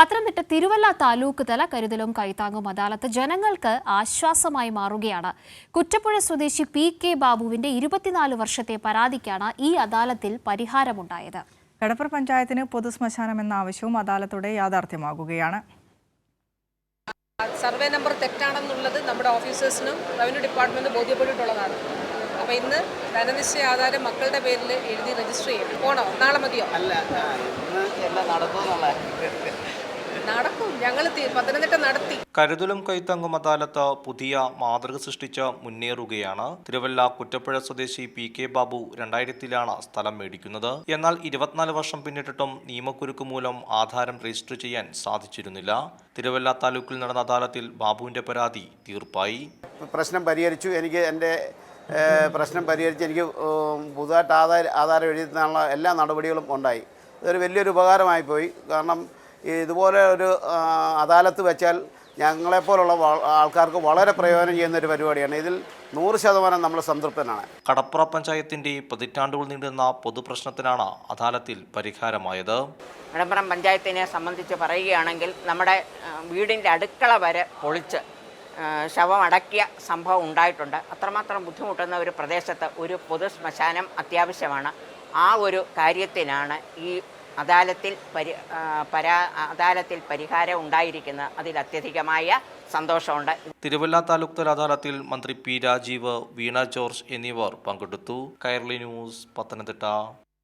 പത്തനംതിട്ട തിരുവല്ല താലൂക്ക് തല കരുതലും കൈത്താങ്ങും അദാലത്ത് ജനങ്ങൾക്ക് ആശ്വാസമായി മാറുകയാണ്. കുറ്റപ്പുഴ സ്വദേശി പി കെ ബാബുവിന്റെ ഇരുപത്തിനാല് വർഷത്തെ പരാതിക്കാണ് ഈ അദാലത്തിൽ പരിഹാരമുണ്ടായത്. കടപ്പുറ പഞ്ചായത്തിന് പൊതുശ്മശാനം എന്ന ആവശ്യവും അദാലത്തോടെ യാഥാർത്ഥ്യമാകുകയാണ്. സർവേ നമ്പർ തെറ്റാണെന്നുള്ളത് നമ്മുടെ ഓഫീസേഴ്സിനും റവന്യൂ ഡിപ്പാർട്ട്മെന്റ് ബോധ്യപ്പെട്ടിട്ടുള്ളതാണ്. അപ്പോൾ ഇന്ന് ധനനിശ്ചയ ആധാരം മക്കളുടെ പേരിൽ എഴുതി രജിസ്റ്റർ ചെയ്യണം. പോണോ? നാളെ മതിയോ? അല്ല നടക്കുമെന്നുള്ള നടക്കും. ഞങ്ങൾ പത്തനംതിട്ട നടത്തി. കരുതലും കൈത്തങ്ങും അദാലത്ത് പുതിയ മാതൃക സൃഷ്ടിച്ച് മുന്നേറുകയാണ്. തിരുവല്ല കുറ്റപ്പുഴ സ്വദേശി പി കെ ബാബു രണ്ടായിരത്തിലാണ് സ്ഥലം മേടിക്കുന്നത്. എന്നാൽ ഇരുപത്തിനാല് വർഷം പിന്നിട്ടിട്ടും നിയമക്കുരുക്ക് മൂലം ആധാരം രജിസ്റ്റർ ചെയ്യാൻ സാധിച്ചിരുന്നില്ല. തിരുവല്ല താലൂക്കിൽ നടന്ന അദാലത്തിൽ ബാബുവിന്റെ പരാതി തീർപ്പായി. പ്രശ്നം പരിഹരിച്ചു. എനിക്ക് എന്റെ പ്രശ്നം പരിഹരിച്ച് എനിക്ക് പുതുതായിട്ട് ആധാര ആധാരം എഴുതുന്നതിനുള്ള എല്ലാ നടപടികളും ഉണ്ടായി. ഇതൊരു വലിയൊരു ഉപകാരമായി പോയി കാരണം ഇതുപോലെ ഒരു അദാലത്ത് വെച്ചാൽ ഞങ്ങളെപ്പോലുള്ള ആൾക്കാർക്ക് വളരെ പ്രയോജനം ചെയ്യുന്ന ഒരു പരിപാടിയാണ്. ഇതിൽ നൂറ് ശതമാനം നമ്മൾ സംതൃപ്തനാണ്. കടപ്പുറ പഞ്ചായത്തിന്റെ പതിറ്റാണ്ടുകൾ നീണ്ടുന്ന പൊതുപ്രശ്നത്തിനാണ് അദാലത്തിൽ പരിഹാരമായത്. കടപ്പുറം പഞ്ചായത്തിനെ സംബന്ധിച്ച് പറയുകയാണെങ്കിൽ നമ്മുടെ വീടിന്റെ അടുക്കള വരെ പൊളിച്ച് ശവം അടക്കിയ സംഭവം ഉണ്ടായിട്ടുണ്ട്. അത്രമാത്രം ബുദ്ധിമുട്ടുന്ന ഒരു പ്രദേശത്ത് ഒരു പൊതു ശ്മശാനം അത്യാവശ്യമാണ്. ആ ഒരു കാര്യത്തിനാണ് ഈ അദാലത്തിൽ പരി പരാ അദാലത്തിൽ പരിഹാരം ഉണ്ടായിരിക്കുന്നത് അതിൽ അത്യധികമായ സന്തോഷമുണ്ട്. തിരുവല്ല താലൂക്ക് തല അദാലത്തിൽ മന്ത്രി പി രാജീവ് വീണ ജോർജ് എന്നിവർ പങ്കെടുത്തു. കൈരളി ന്യൂസ് പത്തനംതിട്ട.